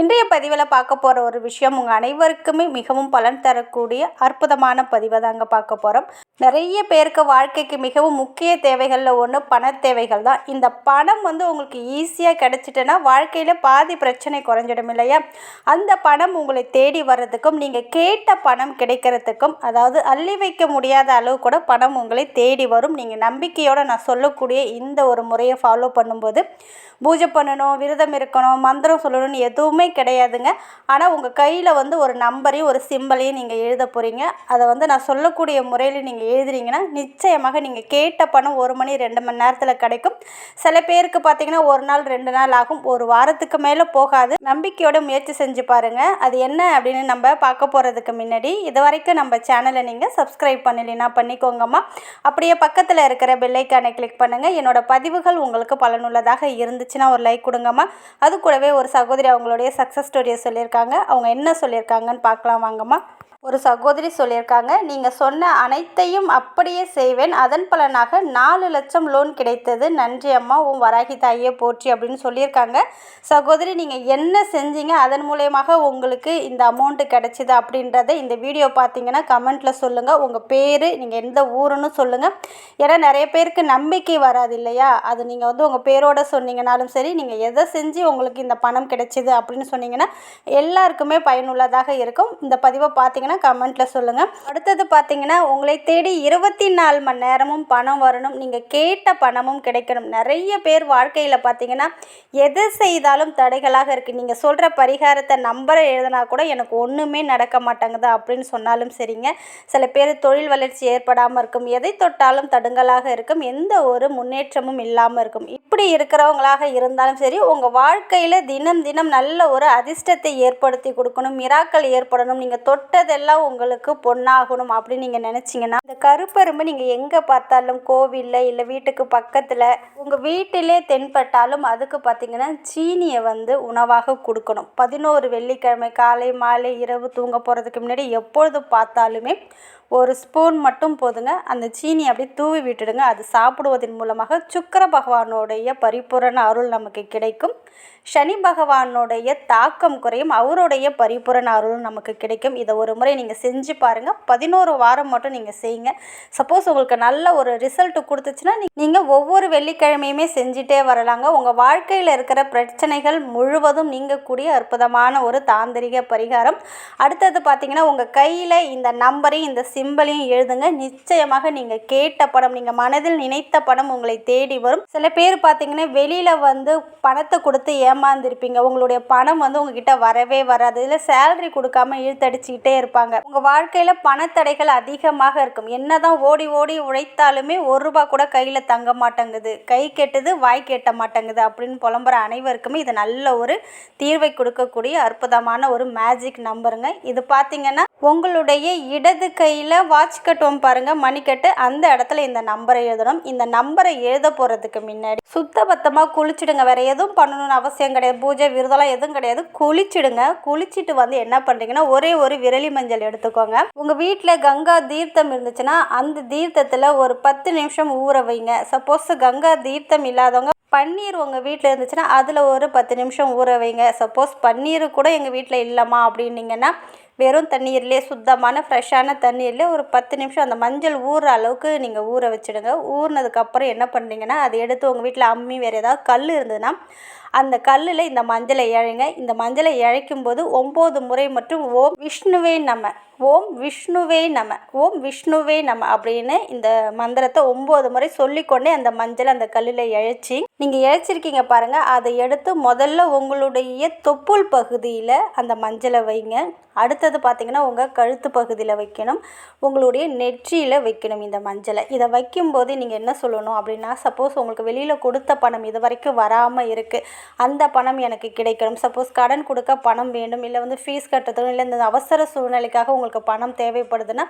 இன்றைய பதிவில் பார்க்க போகிற ஒரு விஷயம் உங்கள் அனைவருக்குமே மிகவும் பலன் தரக்கூடிய அற்புதமான பதிவை தாங்க பார்க்க போகிறோம் நிறைய பேருக்கு வாழ்க்கைக்கு மிகவும் முக்கிய தேவைகளில் ஒன்று பண தேவைகள் தான். இந்த பணம் வந்து உங்களுக்கு ஈஸியாக கிடச்சிட்டுனா வாழ்க்கையில் பாதி பிரச்சனை குறைஞ்சிடும் இல்லையா? அந்த பணம் உங்களை தேடி வர்றதுக்கும் நீங்கள் கேட்ட பணம் கிடைக்கிறதுக்கும் அதாவது அள்ளி வைக்க முடியாத அளவு கூட பணம் உங்களை தேடி வரும். நீங்கள் நம்பிக்கையோடு நான் சொல்லக்கூடிய இந்த ஒரு முறையை ஃபாலோ பண்ணும்போது பூஜை பண்ணணும் விரதம் இருக்கணும் மந்திரம் சொல்லணும்னு எதுவுமே கிடையாதுங்க. ஆனால் உங்கள் கையில் வந்து ஒரு நம்பரையும் ஒரு சிம்பிளையும் நீங்கள் எழுத போகிறீங்க அதை வந்து நான் சொல்லக்கூடிய முறையில் நீங்கள் எழுதுறீங்கன்னா நிச்சயமாக நீங்கள் கேட்ட பணம் ஒரு மணி ரெண்டு மணி நேரத்தில் கிடைக்கும். சில பேருக்கு பார்த்தீங்கன்னா ஒரு நாள் ரெண்டு நாள் ஆகும். ஒரு வாரத்துக்கு மேலே போகாது. நம்பிக்கையோட முயற்சி செஞ்சு பாருங்கள் அது என்ன அப்படின்னு நம்ம பார்க்க போகிறதுக்கு முன்னாடி இது வரைக்கும் நம்ம சேனலை நீங்கள் சப்ஸ்கிரைப் பண்ணலைன்னா பண்ணிக்கோங்கம்மா. அப்படியே பக்கத்தில் இருக்கிற பெல்லைக்கானை கிளிக் பண்ணுங்கள் என்னோடய பதிவுகள் உங்களுக்கு பலனுள்ளதாக இருந்துச்சுன்னா ஒரு லைக் கொடுங்கம்மா. அது கூடவே ஒரு சகோதரி அவங்களுடைய சக்ஸஸ் ஸ்டோரியை சொல்லியிருக்காங்க. அவங்க என்ன சொல்லியிருக்காங்கன்னு பார்க்கலாம் வாங்கம்மா. ஒரு சகோதரி சொல்லியிருக்காங்க நீங்கள் சொன்ன அனைத்தையும் அப்படியே செய்வேன். அதன் பலனாக நாலு லட்சம் லோன் கிடைத்தது. நன்றி அம்மா உன் வராகி தாயே போற்றி அப்படின்னு சொல்லியிருக்காங்க. சகோதரி நீங்கள் என்ன செஞ்சீங்க? அதன் மூலயமாக உங்களுக்கு இந்த அமௌண்ட்டு கிடைச்சிது அப்படின்றத இந்த வீடியோ பார்த்தீங்கன்னா கமெண்ட்டில் சொல்லுங்கள் உங்கள் பேர் நீங்கள் எந்த ஊருன்னு சொல்லுங்கள் ஏன்னா நிறைய பேருக்கு நம்பிக்கை வராது இல்லையா? அது நீங்கள் வந்து உங்கள் பேரோட சொன்னீங்கனாலும் சரி நீங்கள் எதை செஞ்சு உங்களுக்கு இந்த பணம் கிடைச்சிது அப்படின்னு சொன்னீங்கன்னா எல்லாருக்குமே பயனுள்ளதாக இருக்கும். இந்த பதிவை பார்த்தீங்கன்னா கமெண்ட்டில் சொல்லுங்கள் அடுத்தது பார்த்தீங்கன்னா உங்களை தேடி இருபத்தி நாலு மணி நேரமும் பணம் வரணும். நீங்கள் கேட்ட பணமும் கிடைக்கணும். நிறைய பேர் வாழ்க்கையில் பார்த்தீங்கன்னா எது செய்தாலும் தடைகளாக இருக்குது நீங்கள் சொல்கிற பரிகாரத்தை நம்பரை எழுதினா கூட எனக்கு ஒன்றுமே நடக்க மாட்டேங்குது அப்படின்னு சொன்னாலும் சரிங்க. சில பேர் தொழில் வளர்ச்சி ஏற்படாமல் இருக்கும். எதை தொட்டாலும் தடுங்கலாக இருக்கும். எந்த ஒரு முன்னேற்றமும் இல்லாமல் இருக்கும். இப்படி இருக்கிறவங்களாக இருந்தாலும் சரி உங்கள் வாழ்க்கையில் தினம் தினம் நல்ல ஒரு அதிர்ஷ்டத்தை ஏற்படுத்தி கொடுக்கணும். மிராக்கள் ஏற்படணும். நீங்கள் தொட்டதெல்லாம் உங்களுக்கு பொண்ணாகணும் அப்படின்னு நீங்கள் நினச்சிங்கன்னா இந்த கருப்பரும்பு நீங்கள் எங்கே பார்த்தாலும் கோவிலில் இல்லை வீட்டுக்கு பக்கத்தில் உங்கள் வீட்டிலே தென்பட்டாலும் அதுக்கு பார்த்தீங்கன்னா சீனியை வந்து உணவாக கொடுக்கணும். பதினோரு வெள்ளிக்கிழமை காலை மாலை இரவு தூங்க போகிறதுக்கு முன்னாடி எப்பொழுது பார்த்தாலுமே ஒரு ஸ்பூன் மட்டும் போதுங்க. அந்த சீனி அப்படியே தூவி விட்டுடுங்க. அது சாப்பிடுவதன் மூலமாக சுக்கர பகவானுடைய பரிபூரண அருள் நமக்கு கிடைக்கும். சனி பகவானுடைய தாக்கம் குறையும். அவருடைய பரிபூரண அருள் நமக்கு கிடைக்கும். இதை ஒரு முறை நீங்கள் செஞ்சு பாருங்கள் பதினோரு வாரம் மட்டும் நீங்கள் செய்யுங்க. சப்போஸ் உங்களுக்கு நல்ல ஒரு ரிசல்ட் கொடுத்துச்சுன்னா நீங்கள் ஒவ்வொரு வெள்ளிக்கிழமையுமே செஞ்சுட்டே வரலாங்க. உங்கள் வாழ்க்கையில் இருக்கிற பிரச்சனைகள் முழுவதும் நீங்கக்கூடிய அற்புதமான ஒரு தாந்திரிக பரிகாரம். அடுத்தது பார்த்தீங்கன்னா உங்கள் கையில் இந்த நம்பரையும் இந்த சிம்பலையும் எழுதுங்க. நிச்சயமாக நீங்கள் கேட்ட படம் நீங்கள் மனதில் நினைத்த படம் உங்களை தேடி வரும். சில பேர் பார்த்தீங்கன்னா வெளியில் வந்து பணத்தை கொடுத்து ஏமாந்துருப்பீங்க. உங்களுடைய பணம் வந்து உங்ககிட்ட வரவே வராது. இல்லை சேலரி கொடுக்காம இழுத்தடிச்சுக்கிட்டே இருப்பாங்க. உங்கள் வாழ்க்கையில் பணத்தடைகள் அதிகமாக இருக்கும். என்னதான் ஓடி ஓடி உழைத்தாலுமே ஒரு ரூபா கூட கையில் தங்க மாட்டேங்குது. கை கெட்டது வாய் கேட்ட மாட்டேங்குது அப்படின்னு புலம்புற அனைவருக்குமே இது நல்ல ஒரு தீர்வை கொடுக்கக்கூடிய அற்புதமான ஒரு மேஜிக் நம்பருங்க இது பார்த்தீங்கன்னா உங்களுடைய இடது கையில் வாட்ச் கட்டுவோம் பாருங்கள் மணிக்கட்டு அந்த இடத்துல இந்த நம்பரை எழுதணும். இந்த நம்பரை எழுத போகிறதுக்கு முன்னாடி சுத்தபத்தமாக குளிச்சுடுங்க. வேறு எதுவும் பண்ணணும்னு அவசியம் கிடையாது. பூஜை விருதெல்லாம் எதுவும் கிடையாது. குளிச்சிடுங்க. குளிச்சுட்டு வந்து என்ன பண்ணுறீங்கன்னா ஒரே ஒரு விரலி மஞ்சள் எடுத்துக்கோங்க. உங்கள் வீட்டில் கங்கா தீர்த்தம் இருந்துச்சுன்னா அந்த தீர்த்தத்தில் ஒரு பத்து நிமிஷம் ஊற வைங்க. சப்போஸ் கங்கா தீர்த்தம் இல்லாதவங்க பன்னீர் உங்கள் வீட்டில் இருந்துச்சுன்னா அதில் ஒரு பத்து நிமிஷம் ஊற வைங்க. சப்போஸ் பன்னீர் கூட எங்கள் வீட்டில் இல்லைம்மா அப்படின்னீங்கன்னா வெறும் தண்ணீர்லேயே சுத்தமான ஃப்ரெஷ்ஷான தண்ணீர்லேயே ஒரு பத்து நிமிஷம் அந்த மஞ்சள் ஊறுற அளவுக்கு நீங்கள் ஊற வச்சுடுங்க. ஊறினதுக்கப்புறம் என்ன பண்ணுறீங்கன்னா அதை எடுத்து உங்கள் வீட்டில் அம்மி வேறு ஏதாவது கல் இருந்ததுன்னா அந்த கல்லில் இந்த மஞ்சளை இழைங்க. இந்த மஞ்சளை இழைக்கும் போது ஒம்பது முறை மட்டும் ஓம் விஷ்ணுவே நம்ம ஓம் விஷ்ணுவே நம ஓம் விஷ்ணுவே நம அப்படின்னு இந்த மந்திரத்தை ஒம்பது முறை சொல்லிக்கொண்டே அந்த மஞ்சள் அந்த கல்லில் இழைச்சி நீங்கள் இழைச்சிருக்கீங்க பாருங்கள் அதை எடுத்து முதல்ல உங்களுடைய தொப்புள் பகுதியில் அந்த மஞ்சளை வைங்க. அடுத்தது பார்த்திங்கன்னா உங்கள் கழுத்து பகுதியில் வைக்கணும். உங்களுடைய நெற்றியில் வைக்கணும் இந்த மஞ்சளை. இதை வைக்கும்போது நீங்கள் என்ன சொல்லணும் அப்படின்னா சப்போஸ் உங்களுக்கு வெளியில் கொடுத்த பணம் இது வரைக்கும் வராமல் இருக்குது அந்த பணம் எனக்கு கிடைக்கணும். சப்போஸ் கடன் கொடுக்க பணம் வேண்டும் இல்லை வந்து ஃபீஸ் கட்டுறதும் இல்லை இந்த அவசர சூழ்நிலைக்காக உங்களுக்கு பணம் தேவைப்படுதுன்னா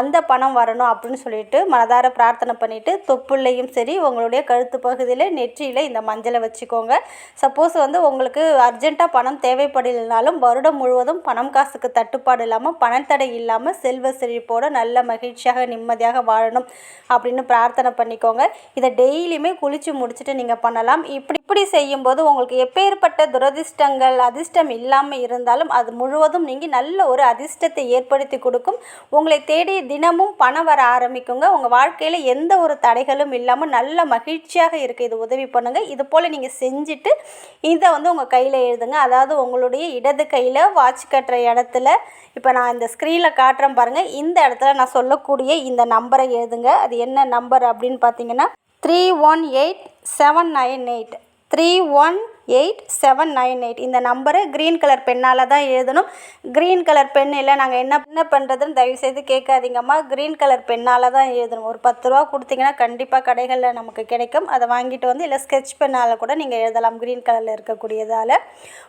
அந்த பணம் வரணும் அப்படின்னு சொல்லிட்டு மனதார பிரார்த்தனை பண்ணிவிட்டு தொப்புள்ளையும் சரி உங்களுடைய கழுத்து பகுதியில் நெற்றியில் இந்த மஞ்சளை வச்சுக்கோங்க. சப்போஸ் வந்து உங்களுக்கு அர்ஜெண்ட்டாக பணம் தேவைப்படலைனாலும் வருடம் முழுவதும் பணம் காசுக்கு பணத்துக்கு தட்டுப்பாடு இல்லாமல் பணத்தடை இல்லாமல் செல்வ செழிப்போடு நல்ல மகிழ்ச்சியாக நிம்மதியாக வாழணும் அப்படின்னு பிரார்த்தனை பண்ணிக்கோங்க. இதை டெய்லியுமே குளித்து முடிச்சுட்டு நீங்கள் பண்ணலாம். இப்படி இப்படி செய்யும்போது உங்களுக்கு எப்பேற்பட்ட துரதிர்ஷ்டங்கள் அதிர்ஷ்டம் இல்லாமல் இருந்தாலும் அது முழுவதும் நீங்கள் நல்ல ஒரு அதிர்ஷ்டத்தை ஏற்படுத்தி கொடுக்கும். உங்களை தேடி தினமும் பணம் வர ஆரம்பிக்குங்க. உங்கள் வாழ்க்கையில் எந்த ஒரு தடைகளும் இல்லாமல் நல்ல மகிழ்ச்சியாக இருக்குது இது உதவி பண்ணுங்கள் இது போல் நீங்கள் செஞ்சுட்டு இதை வந்து உங்கள் கையில் எழுதுங்க. அதாவது உங்களுடைய இடது கையில் வாட்ச் கட்டுற இடத்துல இப்போ நான் இந்த ஸ்க்ரீனில் காட்டுறேன் பாருங்கள் இந்த இடத்துல நான் சொல்லக்கூடிய இந்த நம்பரை எழுதுங்க. அது என்ன நம்பர் அப்படின்னு பார்த்தீங்கன்னா three one eight seven nine eight three one eight seven nine eight. இந்த நம்பரை க்ரீன் கலர் பெண்ணால் தான் எழுதணும். க்ரீன் கலர் பென் இல்லை நாங்கள் என்ன என்ன பண்ணுறதுன்னு தயவுசெய்து கேட்காதீங்கம்மா. க்ரீன் கலர் பெண்ணால் தான் எழுதணும். ஒரு பத்து ரூபா கொடுத்தீங்கன்னா கண்டிப்பாக கடைகளில் நமக்கு கிடைக்கும். அதை வாங்கிட்டு வந்து இல்லை ஸ்கெட்ச் பெண்ணால் கூட நீங்கள் எழுதலாம். க்ரீன் கலரில் இருக்கக்கூடியதால்.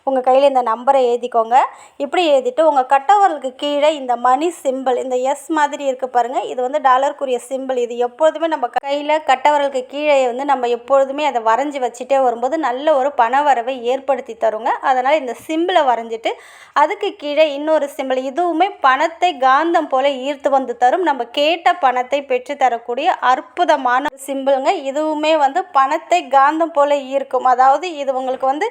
உங்கள் கையில் இந்த நம்பரை எழுதிக்கோங்க. இப்படி எழுதிட்டு உங்கள் கட்டவர்களுக்கு கீழே இந்த மணி சிம்பிள் இந்த எஸ் மாதிரி இருக்குது பாருங்கள் இது வந்து டாலருக்குரிய சிம்பிள் இது எப்பொழுதுமே நம்ம கையில் கட்டவர்களுக்கு கீழே வந்து நம்ம எப்பொழுதுமே அதை வரைஞ்சி வச்சுட்டே வரும்போது நல்ல ஒரு பண வரவை ஏற்படுத்தி தருங்க. அதனால் இந்த சிம்பிளை வரைஞ்சிட்டு அதுக்கு கீழே இன்னொரு சிம்பிள் இதுவுமே பணத்தை காந்தம் போல ஈர்த்து வந்து தரும். நம்ம கேட்ட பணத்தை பெற்று தரக்கூடிய அற்புதமான சிம்பிளுங்க. இதுவுமே வந்து பணத்தை காந்தம் போல ஈர்க்கும். அதாவது இது உங்களுக்கு வந்து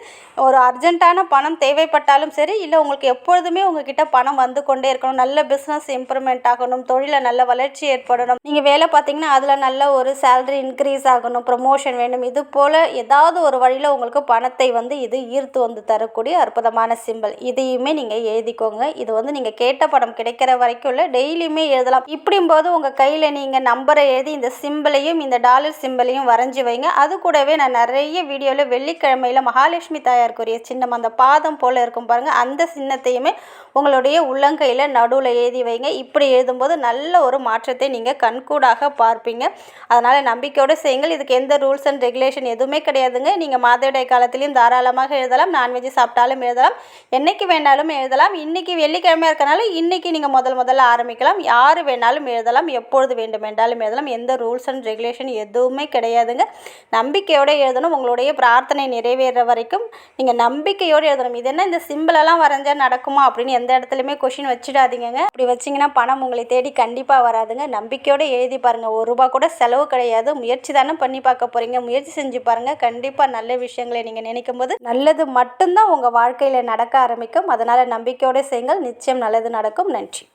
ஒரு அர்ஜென்ட்டான பணம் தேவைப்பட்டாலும் சரி இல்லை உங்களுக்கு எப்பொழுதுமே உங்ககிட்ட பணம் வந்து கொண்டே இருக்கணும். நல்ல பிஸ்னஸ் இம்ப்ரூவ்மெண்ட் ஆகணும். தொழிலில் நல்ல வளர்ச்சி ஏற்படணும். நீங்கள் வேலை பார்த்தீங்கன்னா அதில் நல்ல ஒரு சேலரி இன்க்ரீஸ் ஆகணும். ப்ரொமோஷன் வேணும். இது போல் ஏதாவது ஒரு வழியில் உங்களுக்கு பணத்தை வந்து இது ஈர்த்து வந்து தரக்கூடிய அற்புதமான சிம்பிள் இதையுமே நீங்கள் எழுதிக்கோங்க. இது வந்து நீங்கள் கேட்ட படம் கிடைக்கிற வரைக்கும் இல்லை டெய்லியுமே எழுதலாம். இப்படிம்போது உங்கள் கையில் நீங்கள் நம்பரை எழுதி இந்த சிம்பிளையும் இந்த டாலர் சிம்பிளையும் வரைஞ்சி வைங்க. அது கூடவே நான் நிறைய வீடியோவில் வெள்ளிக்கிழமையில் மகாலட்சுமி தாயாருக்குரிய சின்னம் அந்த பாதம் போல் இருக்கும் பாருங்கள் அந்த சின்னத்தையுமே உங்களுடைய உள்ளங்கையில் நடுவில் எழுதி வைங்க. இப்படி எழுதும்போது நல்ல ஒரு மாற்றத்தை நீங்கள் கண்கூடாக பார்ப்பீங்க. அதனால் நம்பிக்கையோடு செய்யுங்கள். இதுக்கு எந்த ரூல்ஸ் அண்ட் ரெகுலேஷன் எதுவுமே கிடையாதுங்க. நீங்கள் மாதவிடாய் காலத்திலையும் தாராளமாக எழுதலாம். நான்வெஜ் சாப்பிட்டாலும் எழுதலாம். என்றைக்கு வேணாலும் எழுதலாம். இன்றைக்கி வெள்ளிக்கிழமையாக இருக்கனால இன்றைக்கி நீங்கள் முதல் முதல்ல ஆரம்பிக்கலாம். யார் வேணாலும் எழுதலாம். எப்பொழுது வேண்டும் என்றாலும் எழுதலாம். எந்த ரூல்ஸ் அண்ட் ரெகுலேஷன் எதுவுமே கிடையாதுங்க. நம்பிக்கையோடு எழுதணும். உங்களுடைய பிரார்த்தனை நிறைவேற வரைக்கும் நீங்கள் நம்பிக்கையோடு எழுதணும். இது என்ன இந்த சிம்பிளெல்லாம் வரைஞ்சால் நடக்குமா அப்படின்னு எந்த இடத்துலையுமே கொஷின் வச்சிடாதீங்க அப்படி வச்சிங்கன்னா பணம் உங்களை தேடி கண்டிப்பாக வராதுங்க. நம்பிக்கையோடு எழுதி பாருங்கள் ஒரு ரூபா கூட செலவு கிடையாது. முயற்சி தானே பண்ணி பார்க்க போகிறீங்க முயற்சி செஞ்சு பாருங்கள் கண்டிப்பாக நல்ல விஷயங்களை நீங்கள் நினைக்கும் போது நல்லது மட்டும்தான் உங்கள் வாழ்க்கையில் நடக்க ஆரம்பிக்கும். அதனால் நம்பிக்கையோடு செய்யுங்கள். நிச்சயம் நல்லது நடக்கும். நன்றி.